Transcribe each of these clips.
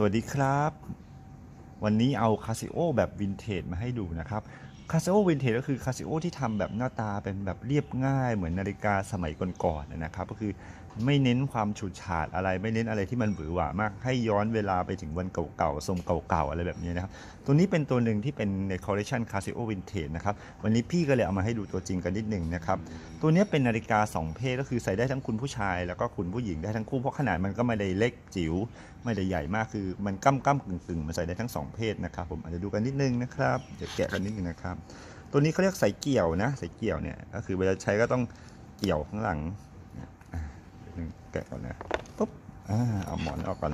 สวัสดีครับ วันนี้เอาคาซิโอแบบวินเทจมาให้ดูนะครับคาซิโอวินเทจก็คือคาซิโอที่ทำแบบหน้าตาเป็นแบบเรียบง่าย เหมือนนาฬิกาสมัยก่อนๆนะครับ ก็คือไม่เน้นความฉูดฉาดอะไรไม่เน้นอะไรที่มันหวือหวามาก ให้ย้อนเวลาไปถึงวันเก่าๆทรงเก่าๆอะไรแบบนี้นะครับ ตัวนี้เป็นตัวหนึ่งที่เป็นในคอลเลคชันคาซิโอวินเทจนะครับ วันนี้พี่ก็เลยเอามาให้ดูตัวจริงกันนิดหนึ่งนะครับ ตัวนี้เป็นนาฬิกา 2 เพศก็คือใส่ได้ทั้งคุณผู้ชาย แล้วก็คุณผู้หญิงได้ทั้งคู่เพราะขนาดมันก็ไม่ได้เล็กจิ๋วไม่ได้ใหญ่มากคือมันก้ำก้ำกึ่งกึ่งมันใส่ได้ทั้ง2 เพศนะครับ ผมอาจจะดูกันนิดนึงนะครับเดี๋ยวแกะกันนิดนึงนะครับ ตัวนี้เขาเรียกสายเกี่ยวนะสายเกี่ยวเนี่ยก็คือเวลาใช้ก็ต้องเกี่ยวข้างหลังนี่แกะก่อนนะปุ๊บอ่าเอาหมอนออกก่อน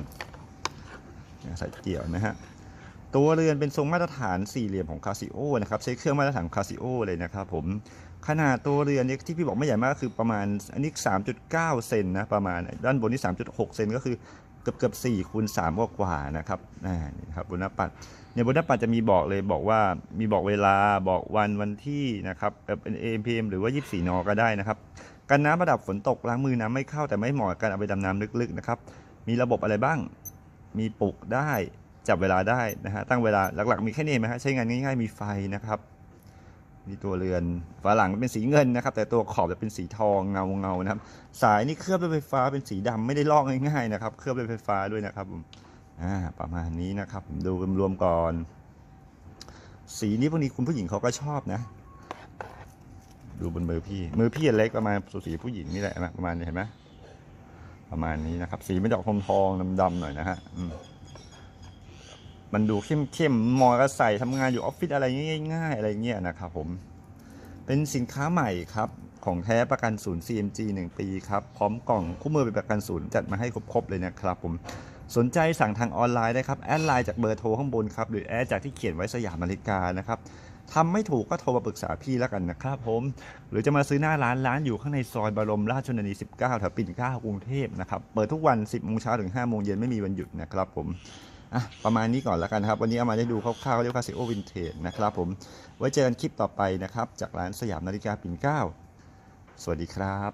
นี่สายเกี่ยวนะฮะตัวเรือนเป็นทรงมาตรฐานสี่เหลี่ยมของคาซิโอนะครับใช้เครื่องมาตรฐานคาซิโอเลยนะครับผมขนาดตัวเรือนเนี่ยที่พี่บอกไม่ใหญ่มากคือประมาณอันนี้ 3.9 เซนนะประมาณด้านบนนี่3.6 เซนก็คือ เกือบเกือบ4คูณ3กว่ากว่านะครับนี่ครับบนหน้าปัดเนี่ยบนหน้าปัดจะมีบอกเลยบอกว่ามีบอกเวลาบอกวันวันที่นะครับเป็น AM PM หรือว่า 24 นก็ได้นะครับกันน้ำระดับฝนตกล้างมือน้ำไม่เข้าแต่ไม่เหมาะกับการเอาไปดำน้ำลึกๆนะครับมีระบบอะไรบ้าง มีปลุกได้จับเวลาได้นะฮะตั้งเวลาหลักๆ มีแค่นี้ไหมฮะใช้งานง่ายๆมีไฟนะครับ นี่ตัวเรือนฝาหลังเป็นสีเงินนะครับ แต่ตัวขอบจะเป็นสีทองเงาเงาๆนะครับ สายนี่เคลือบด้วยไฟฟ้าเป็นสีดำไม่ได้ลอกง่ายๆนะครับ เคลือบด้วยไฟฟ้าด้วยนะครับผมอ่าประมาณนี้นะครับดูรวมๆก่อน สีนี้พวกนี้คุณผู้หญิงเขาก็ชอบนะ ดูบนมือพี่ มือพี่เล็กประมาณสูสีผู้หญิงนี่แหละนะประมาณนี้เห็นไหมประมาณนี้นะครับ สีมันจะออกทองๆดำๆหน่อยนะฮะอืม มันดูเข้มๆมอก็ใส่ทำงานอยู่ออฟฟิศอะไรง่ายๆอะไรเงี้ยนะครับผม เป็นสินค้าใหม่ครับ ของแท้ประกันศูนย์ CMG 1 ปีครับ พร้อมกล่องคู่มือเป็นประกันศูนย์จัดมาให้ครบๆเลยนะครับผม สนใจสั่งทางออนไลน์ได้ครับ แอดไลน์จากเบอร์โทรข้างบนครับ หรือแอดจากที่เขียนไว้สยามนาฬิกานะครับทำไม่ถูกก็โทรมาปรึกษาพี่แล้วกันนะครับผม หรือจะมาซื้อหน้าร้านร้านอยู่ข้างในซอยบรมราชชนนี 19แถวปิ่นเกล้ากรุงเทพนะครับ เปิดทุกวัน 10โมงเช้าถึง5โมงเย็นไม่มีวันหยุดนะครับผม อะประมาณนี้ก่อนแล้วกันครับ วันนี้เอามาได้ดูคร่าวๆเรียกว่าคาซิโอวินเทจนะครับผม ไว้เจอกันคลิปต่อไปนะครับ จากร้านสยามนาฬิกาปิ่นเกล้า สวัสดีครับ